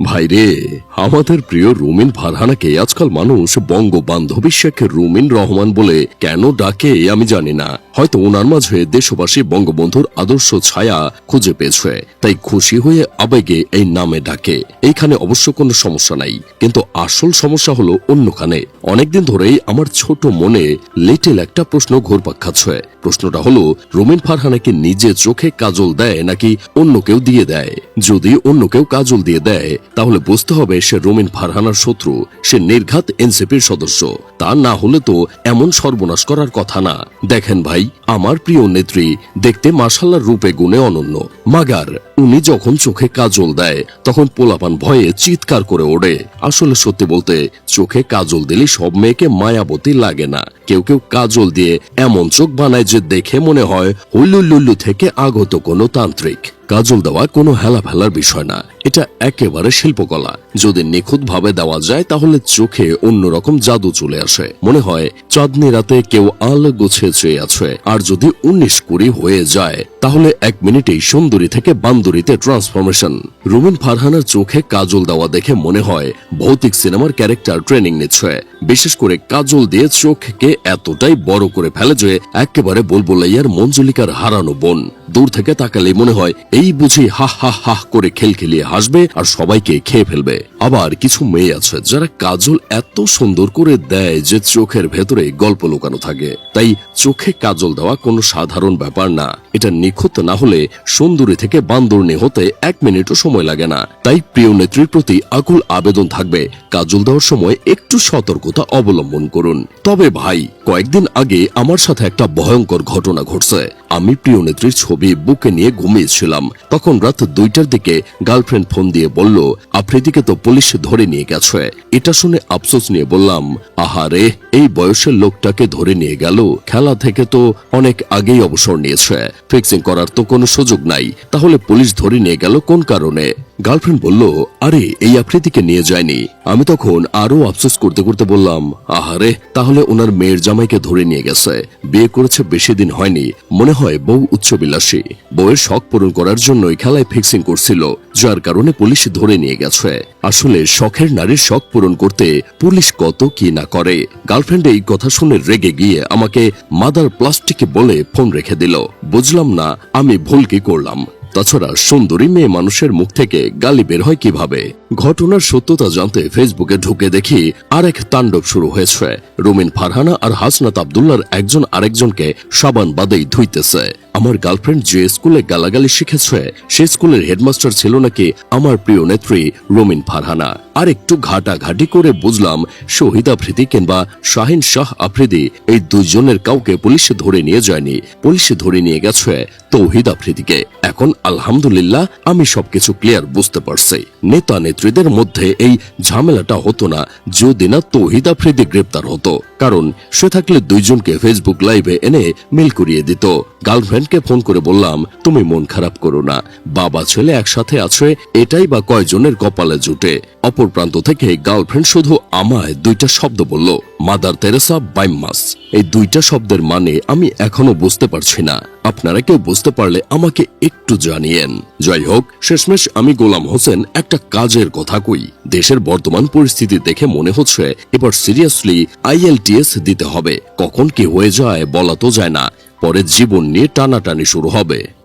ভাইরে, আমাদের প্রিয় রুমিন ফারহানাকে আজকাল মানুষ বঙ্গবান্ধবী শেখ রুমিন রহমান বলে কেন ডাকে আমি জানি না। হয়তো ওনার মাঝে দেশবাসী বঙ্গবন্ধুর আদর্শ ছায়া খুঁজে পেয়েছে। তাই খুশি হয়ে আবেগে এই নামে ডাকে। এইখানে অবশ্য কোনো সমস্যা নাই। কিন্তু আসল সমস্যা হলো অন্যখানে। অনেকদিন ধরেই আমার ছোট মনে লিটেল একটা প্রশ্ন ঘুরপাক খাচ্ছে। প্রশ্নটা হলো, রোমেন ফারহানাকে নিজে চোখে কাজল দেয় নাকি অন্য কেউ দিয়ে দেয়? যদি অন্য কেউ কাজল দিয়ে দেয়, তাহলে বুঝতে হবে সে রোমেন ফারহানার শত্রু। সে নির্ঘাত এনসিপির সদস্য। তা না হলে তো এমন সর্বনাশ করার কথা না। দেখেন ভাই আমার প্রিয় নেত্রী দেখতে মাসাল্লার রূপে গুণে অনন্য। মাগার, উনি যখন চোখে কাজল দেয়, তখন পোলাপান ভয়ে চিৎকার করে ওড়ে। আসলে সত্যি বলতে, চোখে কাজল দিলে সব মেয়েকে মায়াবতী লাগে না। কেউ কেউ কাজল দিয়ে এমন চোখ বানায় যে দেখে মনে হয় হুল্লুল্লুল্লু থেকে আগত কোনো তান্ত্রিক। কাজল দেওয়া কোনো হেলা ফেলার বিষয় না। এটা একেবারে শিল্পকলা। যদি নিখুঁত ভাবে দেওয়া যায়, তাহলে চোখে অন্যরকম জাদু চলে আসে। মনে হয়, চাঁদনি রাতে কেউ আল গুছিয়ে চেয়ে আছে। আর যদি উনিশ কুড়ি হয়ে যায়, তাহলে এক মিনিটেই সুন্দরী থেকে বান্দরীতে ট্রান্সফরমেশন। রুমিন ফারহানার চোখে কাজল দেওয়া দেখে মনে হয়, ভৌতিক সিনেমার ক্যারেক্টার ট্রেনিং নিচ্ছে। বিশেষ করে কাজল দিয়ে চোখকে এতটাই বড় করে ফেলে যে একেবারে বলবলাইয়ার মঞ্জুলিকার হারানো বোন। দূর থেকে তাকালে মনে হয়, এই বুঝি হা হা হা করে খেলখেলিয়ে হাসবে আর সবাইকে খেয়ে ফেলবে। আবার কিছু মেয়ে আছে যারা কাজল এত সুন্দর করে দেয় যে চোখের ভেতরে গল্প লুকানো থাকে। তাই চোখে কাজল দেওয়া কোনো সাধারণ ব্যাপার না। এটা নিখুঁত না হলে সুন্দরী থেকে বান্দরনি হতে এক মিনিটও সময় লাগে না। তাই প্রিয় নেত্রীর প্রতি আকুল আবেদন থাকবে। কাজল দেওয়ার সময় একটু সতর্কতা অবলম্বন করুন। তবে ভাই, কয়েকদিন আগে আমার সাথে একটা ভয়ঙ্কর ঘটনা ঘটছে। আমি প্রিয় নেত্রীর ছবি বুকে নিয়ে ঘুমিয়েছিলাম। তখন রাত দুইটার দিকে গার্লফ্রেন্ড ফোন দিয়ে বলল, আফ্রিদিকে তো পুলিশ ধরে নিয়ে গেছে। এটা শুনে আফসোস নিয়ে বললাম আহারে এই বয়সের লোকটাকে ধরে নিয়ে গেল। খেলা থেকে তো অনেক আগেই অবসর নিয়েছে। ফিক্সিং করার তো কোনো সুযোগ নাই। তাহলে পুলিশ ধরে নিয়ে গেল কোন কারণে? গার্লফ্রেন্ড বলল, আরে, এই আফ্রিদিকে নিয়ে যায়নি। আমি তখন আরও আফসোস করতে করতে বললাম, আহারে, তাহলে ওনার মেয়ের জামাইকে ধরে নিয়ে গেছে। বিয়ে করেছে বেশি দিন হয়নি। মনে হয় বউ উচ্চবিলাসী। বউয়ের শখ পূরণ করার জন্যই খেলায় ফিক্সিং করছিল, যার কারণে পুলিশ ধরে নিয়ে গেছে। আসলে শখের নারীর শখ পূরণ করতে পুলিশ কত কি না করে। গার্লফ্রেন্ড এই কথা শুনে রেগে গিয়ে আমাকে মাদার প্লাস্টিকে বলে ফোন রেখে দিল। বুঝলাম না, আমি ভুল কি করলাম। তাছাড়া সুন্দরী মেয়ে মানুষের মুখ থেকে গালি বের হয় কীভাবে? ঘটনার সত্যতা জানতে ফেসবুকে ঢুকে দেখি আরেক তাণ্ডব শুরু হয়েছে। রুমিন ফারহানা আর হাসনাত আবদুল্লার একজন আরেকজনকে সাবান বাদেই ধুইতেছে। আমার গার্লফ্রেন্ড যে স্কুলে গালাগালি শিখেছে, সে স্কুলের হেডমাস্টার ছিল নাকি আমার প্রিয় নেত্রী রুমিন ফারহানা। আর একটু ঘাটাঘাটি করে বুঝলাম, শহীদ আফ্রিদি কিংবা শাহিন শাহ আফ্রিদি এই দুইজনের কাউকে পুলিশে ধরে নিয়ে যায়নি। পুলিশে ধরে নিয়ে গেছে তৌহিদ আফ্রিদিকে। এখন আলহামদুলিল্লাহ আমি সবকিছু ক্লিয়ার বুঝতে পারছি। নেতা নেত্রীদের মধ্যে এই ঝামেলাটা হতো না, যদি না তৌহিদ আফ্রিদি গ্রেপ্তার হতো। কারণ সে থাকলে দুইজনকে ফেসবুক লাইভে এনে মিল করিয়ে দিত। গার্লফ্রেন্ডকে ফোন করে বললাম, তুমি মন খারাপ করো না। বাবা, ছেলে একসাথে আছে, এটাই বা কয়জনের কপালে জুটে। অপর প্রান্ত থেকে গার্লফ্রেন্ড শুধু আমায় দুইটা শব্দ বলল, মাদার তেরেসা বাইমাস এই দুইটা শব্দের মানে আমি এখনও বুঝতে পারছি না। আপনারা কেউ বুঝতে পারলে আমাকে একটু জানিয়েন। যাই হোক, শেষমেশ আমি গোলাম হোসেন একটা কাজের কথা কই। দেশের বর্তমান পরিস্থিতি দেখে মনে হচ্ছে, এবার সিরিয়াসলি আইএলটিএস দিতে হবে। কখন কি হয়ে যায় বলা তো যায় না। পরে জীবন নিয়ে টানাটানি শুরু হবে।